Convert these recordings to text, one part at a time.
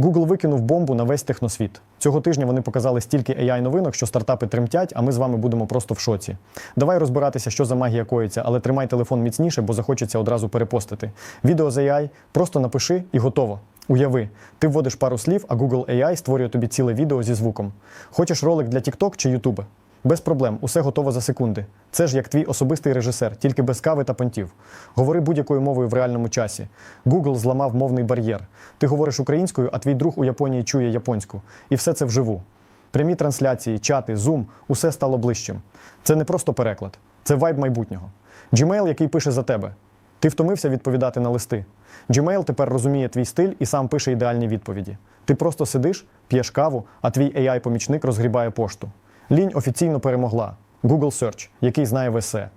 Google викинув бомбу на весь техносвіт. Цього тижня вони показали стільки ai новинок, що стартапи тремтять, а ми з вами будемо просто в шоці. Давай розбиратися, що за магія коїться, але тримай телефон міцніше, бо захочеться одразу перепостити. Відео з AI просто напиши і готово. Уяви, ти вводиш пару слів, а Google AI створює тобі ціле відео зі звуком. Хочеш ролик для TikTok чи YouTube? Без проблем, усе готово за секунди. Це ж як твій особистий режисер, тільки без кави та понтів. Говори будь-якою мовою в реальному часі. Google зламав мовний бар'єр. Ти говориш українською, а твій друг у Японії чує японську. І все це вживу. Прямі трансляції, чати, зум усе стало ближчим. Це не просто переклад, це вайб майбутнього. Gmail, який пише за тебе. Ти втомився відповідати на листи. Gmail тепер розуміє твій стиль і сам пише ідеальні відповіді. Ти просто сидиш, п'єш каву, а твій AI-помічник розгрібає пошту. Лінь офіційно перемогла. Google Search, який знає весе.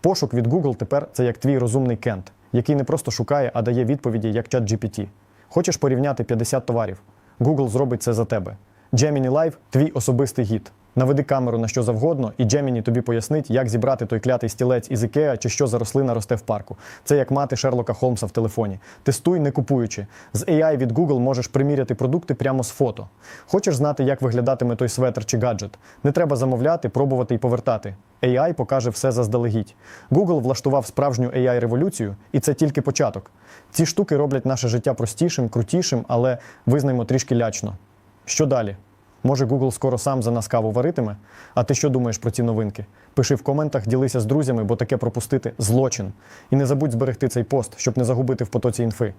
Пошук від Google тепер це як твій розумний кент, який не просто шукає, а дає відповіді як чат GPT. Хочеш порівняти 50 товарів? Google зробить це за тебе. Gemini Live – твій особистий гід. Наведи камеру на що завгодно, і Gemini тобі пояснить, як зібрати той клятий стілець із Ікеа чи що за рослина росте в парку. Це як мати Шерлока Холмса в телефоні. Тестуй, не купуючи. З AI від Google можеш приміряти продукти прямо з фото. Хочеш знати, як виглядатиме той светр чи гаджет? Не треба замовляти, пробувати і повертати. AI покаже все заздалегідь. Google влаштував справжню AI-революцію, і це тільки початок. Ці штуки роблять наше життя простішим, крутішим, але визнаймо трішки лячно. Що далі? Може, Google скоро сам за нас каву варитиме? А ти що думаєш про ці новинки? Пиши в коментах, ділися з друзями, бо таке пропустити злочин. І не забудь зберегти цей пост, щоб не загубити в потоці інфи.